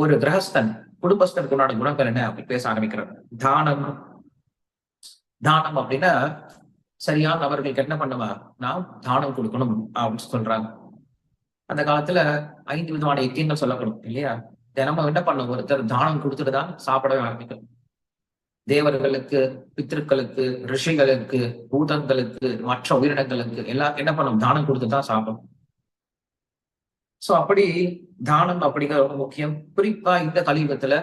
ஒரு கிரகஸ்தன் குடும்பஸ்தனுக்கு உண்டான குணங்கள் என்ன அப்படி பேச ஆரம்பிக்கிறார். தானம். தானம் அப்படின்னா சரியான நபர்களுக்கு என்ன பண்ணுவா நாம் தானம் கொடுக்கணும் அப்படின்னு சொல்றாங்க. அந்த காலத்துல ஐந்து விதமான யக்கியங்கள் சொல்லப்படும் இல்லையா? தினமும் என்ன பண்ணும்? ஒருத்தர் தானம் கொடுத்துட்டு தான் சாப்பிடவே ஆரம்பிக்கும். தேவர்களுக்கு பித்திருக்களுக்கு ரிஷிகளுக்கு பூதங்களுக்கு மற்ற உயிரினங்களுக்கு எல்லாம் என்ன பண்ணும்? தானம் கொடுத்து தான் சாப்பிடும். சோ அப்படி தானம் அப்படிங்கிற ரொம்ப முக்கியம். குறிப்பா இந்த கலியுகத்துல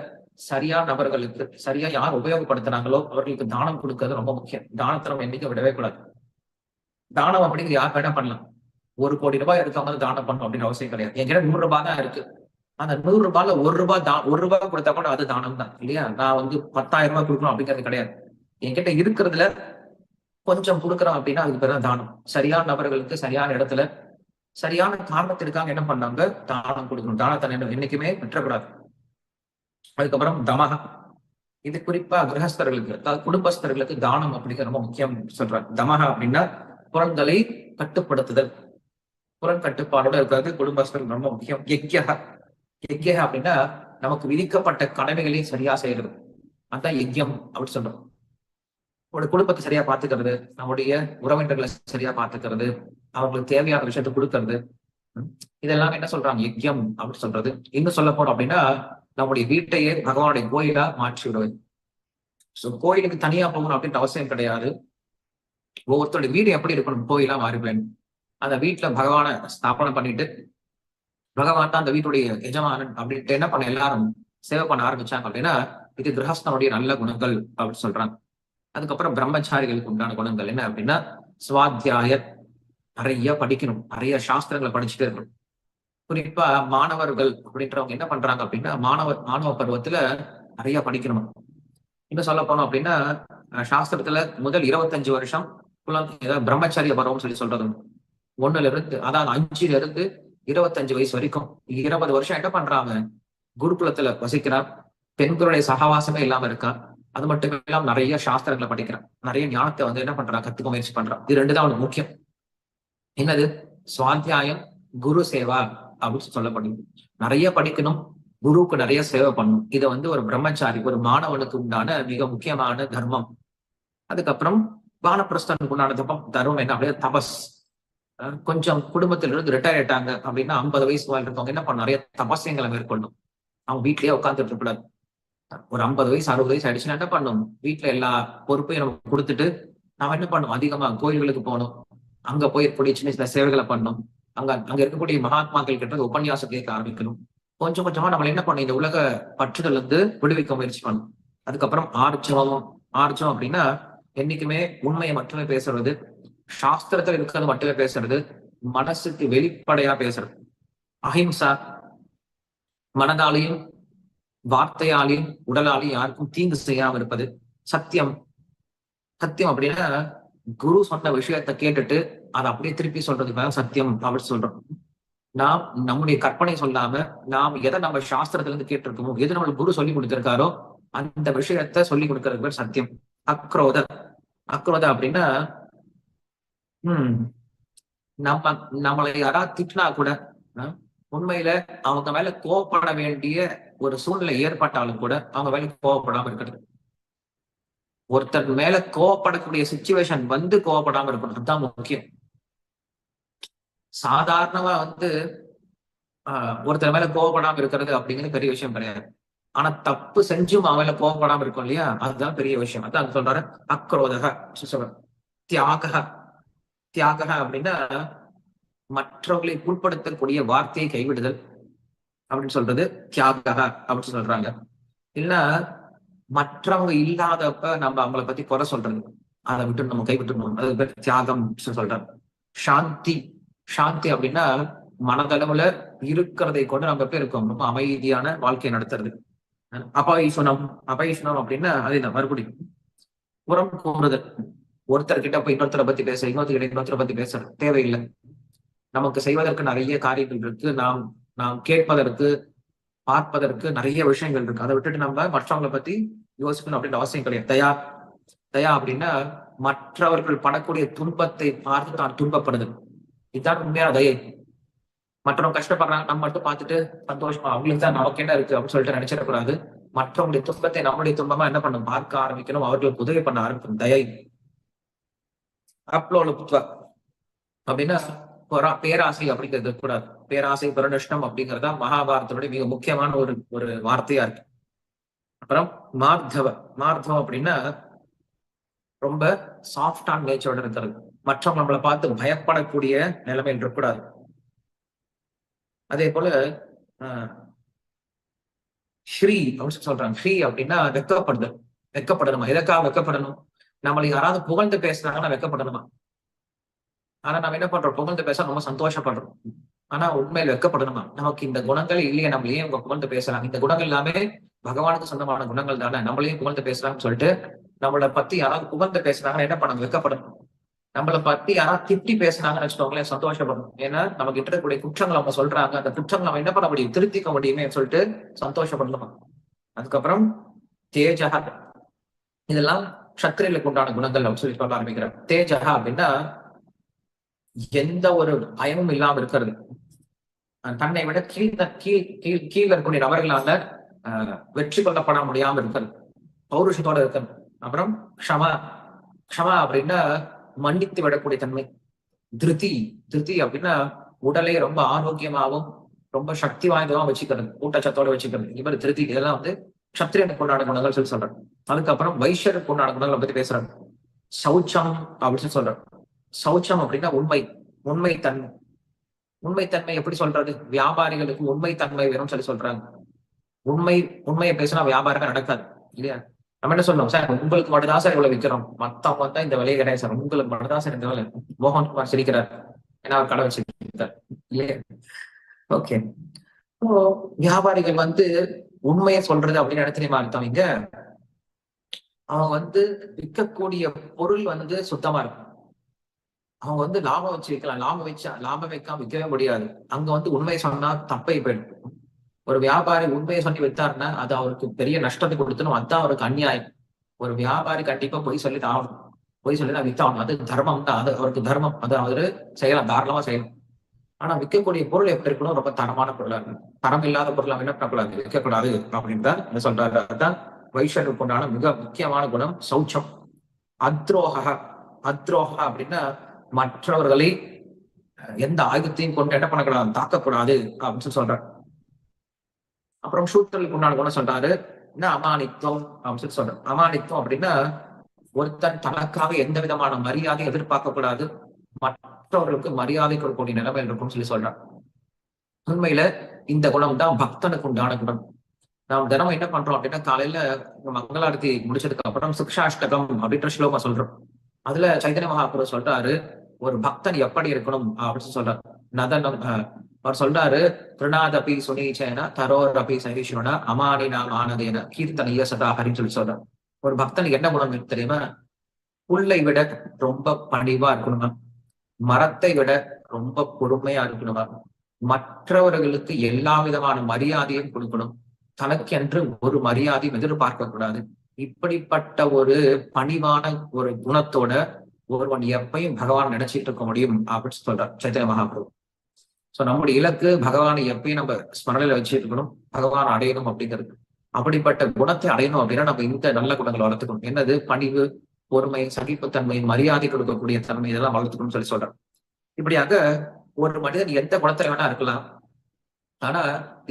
சரியா நபர்களுக்கு சரியா யார் உபயோகப்படுத்துறாங்களோ அவர்களுக்கு தானம் கொடுக்கறது ரொம்ப முக்கியம். தானத்தை நம்ம என்னைக்கு விடவே கூடாது. தானம் அப்படிங்கிற யார் வேணா பண்ணலாம். ஒரு கோடி ரூபாய் இருக்கவங்க தானம் பண்ணணும் அப்படின்னு அவசியம் கிடையாது. என்கிட்ட நூறு ரூபாய் தான் இருக்கு. அந்த நூறு ரூபாயில ஒரு ரூபாய் தா ஒரு ரூபாய் கொடுத்தா கூட அது தானம் தான் இல்லையா? நான் வந்து பத்தாயிரம் ரூபாய் கொடுக்கணும் அப்படிங்கிறது கிடையாது. என்கிட்ட இருக்கிறதுல கொஞ்சம் கொடுக்குறோம் அப்படின்னா அதுக்கு பேர் தான் தானம். சரியான நபர்களுக்கு சரியான இடத்துல சரியான காரணத்திற்காக என்ன பண்ணாங்க? தானம் கொடுக்கணும். தானத்தை என்னைக்குமே விட்டுறக்கூடாது. அதுக்கப்புறம் தமகம். இது குறிப்பா கிரகஸ்தர்களுக்கு அதாவது குடும்பஸ்தர்களுக்கு தானம் அப்படிங்கிற ரொம்ப முக்கியம் சொல்றாங்க. தமக அப்படின்னா புறங்களை கட்டுப்படுத்துதல். புறம் கட்டுப்பாடோட இருக்கிறது குடும்பஸ்தர்கள் ரொம்ப முக்கியம். யக்யக யக்யக அப்படின்னா நமக்கு விதிக்கப்பட்ட கடமைகளையும் சரியா செய்யறது. அதான் யஜ்யம் அப்படின்னு சொல்றோம். நம்மளுடைய குடும்பத்தை சரியா பாத்துக்கிறது நம்முடைய உறவினர்களை சரியா பாத்துக்கிறது அவங்களுக்கு தேவையான விஷயத்த கொடுக்கறது. இதெல்லாம் என்ன சொல்றாங்க? யஜ்யம் அப்படின்னு சொல்றது. இன்னும் சொல்ல போனோம் அப்படின்னா நம்முடைய வீட்டையே பகவானுடைய கோயிலா மாற்றி விடுவது. சோ கோயிலுக்கு தனியா போகணும் அப்படின்ற அவசியம் கிடையாது. ஒவ்வொருத்தருடைய வீடு எப்படி இருக்கணும்? கோயிலா மாறிவிடணும் அந்த வீட்டுல பகவானை ஸ்தாபனம் பண்ணிட்டு பகவான் தான் அந்த வீட்டுடைய எஜமானன் அப்படின்ட்டு என்ன பண்ண எல்லாரும் சேவை பண்ண ஆரம்பிச்சாங்க அப்படின்னா இது கிரகஸ்தனுடைய நல்ல குணங்கள் அப்படின்னு சொல்றாங்க. அதுக்கப்புறம் பிரம்மச்சாரிகளுக்கு உண்டான குணங்கள் என்ன அப்படின்னா சுவாத்தியாயர் நிறைய படிக்கணும் நிறைய சாஸ்திரங்களை படிச்சுட்டே இருக்கணும். குறிப்பா மாணவர்கள் அப்படின்றவங்க என்ன பண்றாங்க அப்படின்னா மாணவர் மாணவ பருவத்துல நிறைய படிக்கணும். இன்னும் சொல்ல போனோம் அப்படின்னா சாஸ்திரத்துல முதல் இருபத்தஞ்சு வருஷம் ஏதாவது பிரம்மச்சாரிய பருவம் சொல்லி சொல்றது. ஒண்ணுல இருந்து அதாவது அஞ்சுல இருந்து இருபத்தஞ்சு வயசு வரைக்கும். இருபது வருஷம் என்ன பண்றாங்க? குருகுலத்துல வசிக்கிறார். பெண்களுடைய சகவாசமே இல்லாம இருக்கா? அது மட்டும் இல்லாம நிறைய சாஸ்திரங்களை படிக்கிறான். நிறைய ஞானத்தை வந்து என்ன பண்றான்? கத்துக்க முயற்சி பண்றான். இது ரெண்டு தான் அவனுக்கு முக்கியம். என்னது? சுவாத்தியாயம் குரு சேவா அப்படின்னு சொல்லப்படுது. நிறைய படிக்கணும். குருவுக்கு நிறைய சேவை பண்ணும் இதை வந்து ஒரு பிரம்மச்சாரி ஒரு மாணவனுக்கு உண்டான மிக முக்கியமான தர்மம். அதுக்கப்புறம் வானப்பிரஸ்தனுக்கு உண்டான தப்பம் தர்மம் என்ன அப்படியே தபஸ். கொஞ்சம் குடும்பத்திலிருந்து ரிட்டையர் ஆயிட்டாங்க அப்படின்னா ஐம்பது வயசு வாழ் இருக்கவங்க என்ன பண்ண நிறைய தபசியங்களை மேற்கொள்ளும் அவங்க வீட்லயே உட்காந்துட்டு இருக்கக்கூடாது ஒரு ஐம்பது வயசு அறுபது வயசு ஆயிடுச்சுன்னா என்ன பண்ணும் வீட்டுல எல்லா பொறுப்பையும் நம்ம கொடுத்துட்டு நாம என்ன பண்ணுவோம் அதிகமா கோயில்களுக்கு போகணும். அங்க போய் இருக்கக்கூடிய சின்ன சின்ன சேவைகளை பண்ணணும். அங்க அங்க இருக்கக்கூடிய மகாத்மாக்கள் கிட்ட உபன்யாசம் கேட்க ஆரம்பிக்கணும். கொஞ்சம் கொஞ்சமா நம்ம என்ன பண்ணும் இந்த உலக பற்றுகள் வந்து விடுவிக்க முயற்சி பண்ணும் அதுக்கப்புறம் ஆர்ஜவம் ஆர்ஜவம் அப்படின்னா என்னைக்குமே உண்மையை மட்டுமே பேசுறது சாஸ்திரத்துல இருக்கிறது மட்டுமே பேசுறது மனசுக்கு வெளிப்படையா பேசுறது. அஹிம்சா மனதாலையும் வார்த்தையாலையும் உடலாலையும் யாருக்கும் தீங்கு செய்யாம இருப்பது சத்தியம். சத்தியம் அப்படின்னா குரு சொன்ன விஷயத்தை கேட்டுட்டு அதை அப்படியே திருப்பி சொல்றதுக்கு சத்தியம் அப்படின்னு சொல்றோம். நாம் நம்முடைய கற்பனை சொல்லாம நாம் எதை நம்ம சாஸ்திரத்துல இருந்து கேட்டிருக்கோமோ எது நம்மளுக்கு குரு சொல்லி கொடுத்திருக்காரோ அந்த விஷயத்த சொல்லி கொடுக்கறது பேர் சத்தியம். அக்ரோத. அக்ரோத அப்படின்னா ஹம் நம்ம நம்மளை யாராவது திட்டினா கூட உண்மையில அவங்க மேல கோவப்பட வேண்டிய ஒரு சூழ்நிலை ஏற்பட்டாலும் கூட அவங்க மேல கோவப்படாம இருக்கிறது. ஒருத்தர் மேல கோவப்படக்கூடிய சுச்சுவேஷன் வந்து கோவப்படாம இருக்கணும் தான் முக்கியம். சாதாரணமா வந்து ஆஹ் ஒருத்தர் மேல கோவப்படாம இருக்கிறது அப்படிங்கிறது பெரிய விஷயம் கிடையாது. ஆனா தப்பு செஞ்சும் அவன் மேல கோவப்படாம இருக்கும் இல்லையா? அதுதான் பெரிய விஷயம். அதான் சொல்றாரு அக்ரோதக தியாக தியாக அப்படின்னா மற்றவர்களை உட்படுத்தக்கூடிய வார்த்தையை கைவிடுதல் அப்படின்னு சொல்றது தியாக அப்படின்னு சொல்றாங்க. இல்ல மற்றவங்க இல்லாதப்ப நம்ம அவங்கள பத்தி குறை சொல்றது. அதை விட்டு நம்ம கைவிட்டுணும் அது பேர் தியாகம் சொல்றாங்க. சாந்தி. சாந்தி அப்படின்னா மனதளவுல இருக்கிறதை கொண்டு நம்ம எப்படி இருக்கோம்? ரொம்ப அமைதியான வாழ்க்கையை நடத்துறது. அபைசுனம் அபைசுனம் அப்படின்னா அது மறுபடியும் புறம் கூறுதல். ஒருத்தர் கிட்ட போய் இன்னொருத்தரை பத்தி பேச இன்னொருத்தர் கிட்ட இன்னொருத்தரை பத்தி பேச. தேவையில்லை. நமக்கு செய்வதற்கு நிறைய காரியங்கள் இருக்கு. நாம் நாம் கேட்பதற்கு பார்ப்பதற்கு நிறைய விஷயங்கள் இருக்கு. அதை விட்டுட்டு நம்ம மற்றவங்களை பத்தி யோசிக்கணும் அப்படின்ற அவசியம் கிடையாது. தயா தயா அப்படின்னா மற்றவர்கள் படக்கூடிய துன்பத்தை பார்த்து தான் துன்பப்படுது இதுதான் உண்மையான தயை. மற்றவங்க கஷ்டப்படுறாங்க நம்ம மட்டும் பார்த்துட்டு சந்தோஷமா அவங்களுக்கு தான் நமக்கு என்ன இருக்கு அப்படின்னு சொல்லிட்டு நினைச்சிடக்கூடாது மற்றவங்களுடைய துன்பத்தை நம்முடைய துன்பமா என்ன பண்ணும் பார்க்க ஆரம்பிக்கணும். அவர்களுக்கு உதவி பண்ண ஆரம்பிக்கணும். தயை. அப்லோலுப்துவ அப்படின்னா பொறா- பேராசை அப்படிங்கிறது கூடாது. பேராசை பெருநஷ்டம் அப்படிங்கறதா மகாபாரதத்துடைய மிக முக்கியமான ஒரு ஒரு வார்த்தையா இருக்கு. அப்புறம் மார்தவ மார்த்தவம் அப்படின்னா ரொம்ப சாஃப்டான நேச்சரோட இருக்கிறது. மற்றவங்க நம்மளை பார்த்து பயப்படக்கூடிய நிலைமை இருக்கக்கூடாது. அதே போல ஆஹ், ஸ்ரீ அப்படின்னு சொல்றாங்க. ஸ்ரீ அப்படின்னா வெக்கப்படுதல் வெக்கப்படணுமா எதற்காக வெக்கப்படணும் நம்மளை யாராவது புகழ்ந்து பேசுறாங்கன்னா வெக்கப்படணுமா ஆனா நம்ம என்ன பண்றோம்? புகழ்ந்து பேச ரொம்ப சந்தோஷப்படுறோம். ஆனா உண்மையில வெக்கப்படணுமா நமக்கு இந்த குணங்கள் இல்லையே நம்மளையும் உங்க புகழ்ந்து பேசலாம் இந்த குணங்கள் எல்லாமே பகவானுக்கு சொந்தமான குணங்கள் தானே. நம்மளையும் புகழ்ந்து பேசலாம்னு சொல்லிட்டு நம்மளை பத்தி யாராவது புகழ்ந்து பேசுறாங்கன்னா என்ன பண்ணணும்? வெக்கப்படணும் நம்மளை பத்தி யாராவது திட்டி பேசுனாங்கன்னு வச்சுக்கோங்களேன் சந்தோஷப்படணும். ஏன்னா நமக்கு இருக்கக்கூடிய குற்றங்கள் அவங்க சொல்றாங்க. அந்த குற்றங்கள் நம்ம என்ன பண்ண முடியும்? திருத்திக்க முடியுமே சொல்லிட்டு சந்தோஷப்படணுமா? அதுக்கப்புறம் தேஜகா இதெல்லாம் சத்திரியர்களுக்கு உண்டான குணங்கள் அப்படின்னு சொல்லி சொல்ல ஆரம்பிக்கிறேன் தேஜகா அப்படின்னா எந்த ஒரு பயமும் இல்லாம இருக்கிறது. தன்னை விட கீழ் கீழ் கீழ் கீழ் இருக்கக்கூடிய நபர்களால ஆஹ் வெற்றி கொள்ளப்பட முடியாமல் இருக்கிறது. பௌருஷத்தோட இருக்கிறது. அப்புறம் க்ஷமா க்ஷமா அப்படின்னா மன்னித்து விடக்கூடிய தன்மை. திருதி திருதி அப்படின்னா உடலை ரொம்ப ஆரோக்கியமாகவும் ரொம்ப சக்தி வாய்ந்ததாகவும் வச்சுக்கிறது. ஊட்டச்சத்தோட வச்சுக்கிறது. இவர் திருதி இதெல்லாம் வந்து சத்திரியனுக்கு உண்டான குணங்கள் சொல்லி சொல்றாரு. அதுக்கப்புறம் வைஷ்யருக்கு உண்டான குணங்களை பத்தி பேசுறாரு. சௌச்சம் அப்படின்னு சொல்லி சொல்றாரு. சௌச்சம் அப்படின்னா உண்மை உண்மைத்தன்மை. உண்மைத்தன்மை எப்படி சொல்றது? வியாபாரிகளுக்கு உண்மைத்தன்மை வேணும்னு சொல்லி சொல்றாங்க. உண்மை உண்மையை பேசினா வியாபாரமே நடக்காது இல்லையா? நம்ம என்ன சொல்லணும் சார் உங்களுக்கு மட்டும்தான் சார் இவ்வளவு விற்கிறோம் மத்தவங்க தான் இந்த விலையை கிடையாது சார். உங்களுக்கு மட்டும்தான் சார் இந்த விலை மோகன்குமார் சிரிக்கிறார். ஏன்னா அவர் கடை வச்சிருக்கார் இல்லையா? ஓகே. வியாபாரிகள் வந்து உண்மையை சொல்றது அப்படின்னு என்ன அர்த்தம் இங்க? அவங்க வந்து விற்கக்கூடிய பொருள் வந்து சுத்தமா இருக்கும். அவங்க வந்து லாபம் வச்சு விற்கலாம். லாபம் வச்சா லாபம் வைக்காம விற்கவே முடியாது. அங்க வந்து உண்மை சொன்னா தப்பை போயிடும். ஒரு வியாபாரி உண்மையை சொல்லி வித்தாருன்னா அது அவருக்கு பெரிய நஷ்டத்தை கொடுத்தணும் அதுதான் அவருக்கு அநியாயம். ஒரு வியாபாரி கண்டிப்பா பொய் சொல்லி தான் போய் பொய் சொல்லி தான் வித்தாகணும் அது தர்மம் தான். அது அவருக்கு தர்மம். அது அவரு செய்யலாம். தாராளமா செய்யலாம். ஆனா விற்கக்கூடிய பொருள் எப்படி இருக்கணும் ரொம்ப தரமான பொருளா இருக்கணும் தரம் இல்லாத பொருளை என்ன பண்ணக்கூடாது? விற்கக்கூடாது அப்படின்னு தான் என்ன சொல்றாரு. அதுதான் வைஷ்ணனுக்கு உண்டான மிக முக்கியமான குணம் சௌச்சம். அத்ரோக அத்ரோக அப்படின்னா மற்றவர்களை எந்த ஆயுதத்தையும் கொண்டு என்ன பண்ணக்கூடாது தாக்கக்கூடாது அப்படின்னு சொல்றாரு. அப்புறம் சூத்திரலுக்கு உண்டான குணம் சொல்றாரு என்ன அமானித்துவம் அப்படின்னு சொல்லி சொல்றாரு. அமானித்துவம் அப்படின்னா ஒருத்தன் தனக்காக எந்த விதமான மரியாதை எதிர்பார்க்க கூடாது மற்றவர்களுக்கு மரியாதை கொடுக்கக்கூடிய நிலைமை இருக்கும்னு சொல்லி சொல்றான் உண்மையில இந்த குணம் தான் பக்தனுக்கு உண்டான குணம். நாம் தினமும் என்ன பண்றோம் அப்படின்னா காலையில மங்களாரதி முடிச்சதுக்கு அப்புறம் சிக்ஷாஷ்டகம் அப்படின்ற ஸ்லோகம் சொல்றோம். அதுல சைதன்ய மகாபுரம் சொல்றாரு ஒரு பக்தன் எப்படி இருக்கணும் அப்படின்னு சொல்றாரு. நதனம் அஹ், அவர் சொல்றாரு திருநாதபி சுனீச்சேன தரோர் அபி சகிஷுன அமானி நாம் ஆனதேன கீர்த்தனைய சதா ஹரின்னு சொல்லி சொல்றார். ஒரு பக்தனுக்கு என்ன குணம் இருக்கு தெரியுமா? புல்லை விட ரொம்ப பணிவா இருக்கணுமா? மரத்தை விட ரொம்ப பொறுமையா இருக்கணுமா? மற்றவர்களுக்கு எல்லா விதமான மரியாதையும் கொடுக்கணும். தனக்கென்று ஒரு மரியாதையும் எதிர்பார்க்க கூடாது. இப்படிப்பட்ட ஒரு பணிவான ஒரு குணத்தோட ஒருவன் எப்பயும் பகவான் நினைச்சிட்டு இருக்க முடியும் அப்படின்னு சொல்றார் சைத்தன்ய மகாபிரபு. சோ நம்முடைய இலக்கு பகவானை எப்பயும் நம்ம ஸ்மரணையில வச்சுட்டு இருக்கணும் பகவான் அடையணும் அப்படிங்கிறது. அப்படிப்பட்ட குணத்தை அடையணும் அப்படின்னா நம்ம இந்த நல்ல குணங்களை வளர்த்துக்கணும். என்னது? பணிவு பொறுமை சகிப்புத்தன்மை மரியாதை கொடுக்கக்கூடிய தன்மை இதெல்லாம் வளர்த்துக்கணும்னு சொல்லி சொல்றேன் இப்படியாக ஒரு மனிதன் எந்த குணத்துல வேணா இருக்கலாம். ஆனா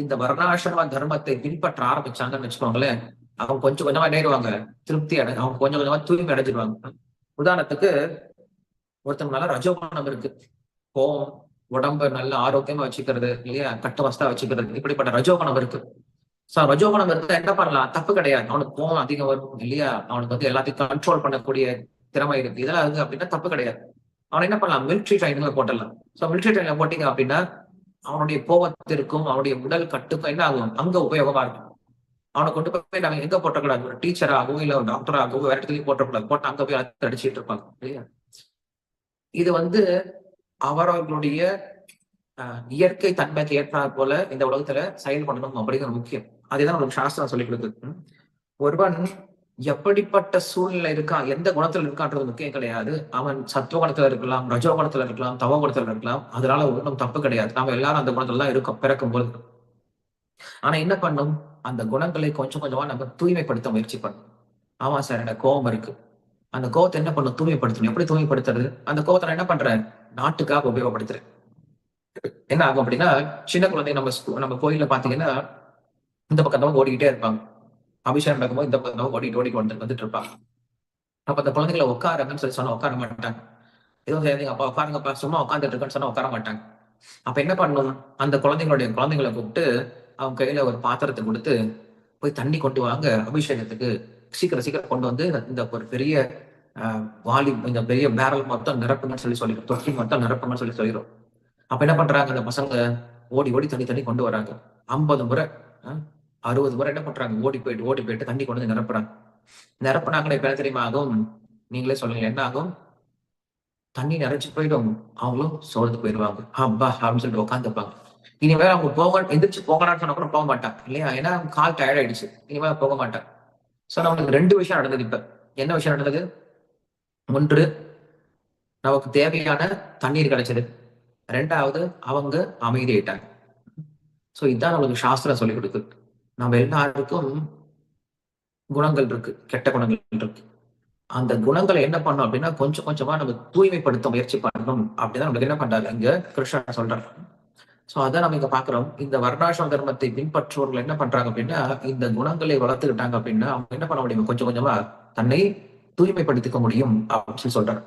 இந்த வர்ணாசிரம தர்மத்தை பின்பற்ற ஆரம்பிச்சாங்கன்னு வச்சுக்கோங்களேன் அவங்க கொஞ்சம் கொஞ்சமா நேருவாங்க. திருப்தி அடை அவங்க கொஞ்சம் கொஞ்சமா தூய்மை அடைஞ்சிருவாங்க. உதாரணத்துக்கு ஒருத்தவங்க நல்லா ரஜோகுணம் இருக்கு. கோபம் உடம்ப நல்ல ஆரோக்கியமா வச்சுக்கிறது இல்லையா? கட்டவஸ்தா வச்சுக்கிறது இப்படிப்பட்ட ரஜோகுணம் இருக்கு. சோ ரஜோகுணம் இருந்தா என்ன பண்ணலாம்? தப்பு கிடையாது. அவனுக்கு கோவம் அதிகம் வரும் இல்லையா? அவனுக்கு வந்து எல்லாத்தையும் கண்ட்ரோல் பண்ணக்கூடிய திறமை இருக்கு. இதெல்லாம் இருக்கு அப்படின்னா தப்பு கிடையாது. அவன் என்ன பண்ணலாம்? மிலிட்ரி ட்ரைனிங்ல போட்டலாம் சோ மிலிட்ரி ட்ரைனிங்ல போட்டீங்க அப்படின்னா அவனுடைய கோவத்திற்கும் அவனுடைய உடல் கட்டுக்கும் என்ன ஆகும்? அங்க உபயோகமா இருக்கும். அவனை கொண்டு போய் நாங்க எங்க போட்டக்கூடாது? ஒரு டீச்சராகவோ இல்ல ஒரு டாக்டராகவோ வேற இடத்துலயும் போட்டக்கூடாது. போட்டு அங்க போய் அழுத்த அடிச்சிட்டு இருப்பாங்க இல்லையா? இது வந்து அவரவர்களுடைய அஹ், இயற்கை தன்மைக்கு ஏற்றாற் போல இந்த உலகத்துல செயல்படணும் அப்படிங்கிறது முக்கியம். அதுதான் நமக்கு சாஸ்திரம் சொல்லிக் கொடுக்குது. ஒருவன் எப்படிப்பட்ட சூழ்நிலை இருக்கான் எந்த குணத்துல இருக்கான்றது முக்கியம் கிடையாது. அவன் சத்துவ குணத்துல இருக்கலாம் ரஜோ குணத்துல இருக்கலாம் தவ குணத்துல இருக்கலாம். அதனால ஒன்றும் தப்பு கிடையாது. நாம எல்லாரும் அந்த குணத்துல தான் இருக்கோம் பிறக்கும் பொழுது. ஆனா என்ன பண்ணும்? அந்த குணங்களை கொஞ்சம் கொஞ்சமா நம்ம தூய்மைப்படுத்த முயற்சி பண்ணும் ஆமா சார் எனக்கு கோபம் இருக்கு. அந்த கோவத்தை என்ன பண்ணும் தூய்மைப்படுத்தணும். எப்படி தூய்மைப்படுத்துறது? அந்த கோவத்தை நான் என்ன பண்றேன்? நாட்டுக்காக உபயோகப்படுத்துறேன். என்ன ஆகும் அப்படின்னா சின்ன குழந்தை நம்ம நம்ம கோயில பாத்தீங்கன்னா இந்த பக்கம் தான் ஓடிக்கிட்டே இருப்பாங்க. அபிஷேகம் நடக்கும்போது இந்த பக்கம் தான் ஓடிட்டு ஓடிட்டு வந்து வந்துட்டு இருப்பாங்க. அப்ப அந்த குழந்தைகளை உட்காருங்கன்னு சொல்லி சொன்னா உட்கார மாட்டாங்க. ஏதோ செய்யாதீங்க அப்பா உட்காருங்கப்பா சும்மா உட்காந்துட்டு இருக்கேன்னு சொன்னா உட்கார மாட்டாங்க. அப்ப என்ன பண்ணணும்? அந்த குழந்தைங்களுடைய குழந்தைங்களை கூப்பிட்டு அவங்க கையில ஒரு பாத்திரத்தை கொடுத்து போய் தண்ணி கொண்டு வாங்க அபிஷேகத்துக்கு சீக்கிரம் சீக்கிரம் கொண்டு வந்து இந்த ஒரு பெரிய வாலி இந்த பெரிய பேரல் மொத்தம் நிரப்புங்கன்னு சொல்லி சொல்லிடும். தொட்டி மொத்தம் நிரப்புங்கன்னு சொல்லி சொல்லிடும். அப்ப என்ன பண்றாங்க அந்த பசங்க ஓடி ஓடி தண்ணி தண்ணி கொண்டு வராங்க. ஐம்பது முறை அறுபது முறை என்ன பண்றாங்க ஓடி போயிட்டு ஓடி போயிட்டு தண்ணி கொண்டு வந்து நிரப்புறாங்க. நிரப்புனாங்களே இப்ப என்ன தெரியுமா ஆகும்? நீங்களே சொல்லுங்க என்ன ஆகும்? தண்ணி நிறைச்சு போயிடும். அவங்களும் சோர்ந்து போயிடுவாங்க. அப்பா அப்படின்னு சொல்லிட்டு உட்காந்துப்பாங்க இனிமேல் அவங்க போக எந்திரிச்சு போகலான்னு சொன்னா கூட போக மாட்டான். இல்லையா? ஏன்னா அவங்க கால் டயர்ட் ஆயிடுச்சு. இனிமேல் போக மாட்டான். சோ நம்மளுக்கு ரெண்டு விஷயம் நடந்தது இப்ப. என்ன விஷயம் நடந்தது? ஒன்று நமக்கு தேவையான தண்ணீர் கிடைச்சது. ரெண்டாவது அவங்க அமைதி ஆயிட்டாங்க சோ இதுதான் நம்மளுக்கு சாஸ்திரம் சொல்லி கொடுக்குது. நம்ம எல்லாருக்கும் குணங்கள் இருக்கு. கெட்ட குணங்கள் இருக்கு. அந்த குணங்களை என்ன பண்ணோம் அப்படின்னா கொஞ்சம் கொஞ்சமா நம்ம தூய்மைப்படுத்த முயற்சி பண்ணணும். அப்படிதான் நம்மளுக்கு என்ன பண்றாரு இங்க கிருஷ்ணன் சொல்றாரு. சோ அதான் நம்ம இங்க பாக்குறோம் இந்த வர்ணாசிரம தர்மத்தை பின்பற்றுவர்கள் என்ன பண்றாங்க அப்படின்னா இந்த குணங்களை வளர்த்துக்கிட்டாங்க அப்படின்னா அவங்க என்ன பண்ண முடியும்? கொஞ்சம் கொஞ்சமா தன்னை தூய்மைப்படுத்திக்க முடியும் அப்படின்னு சொல்லி சொல்றாரு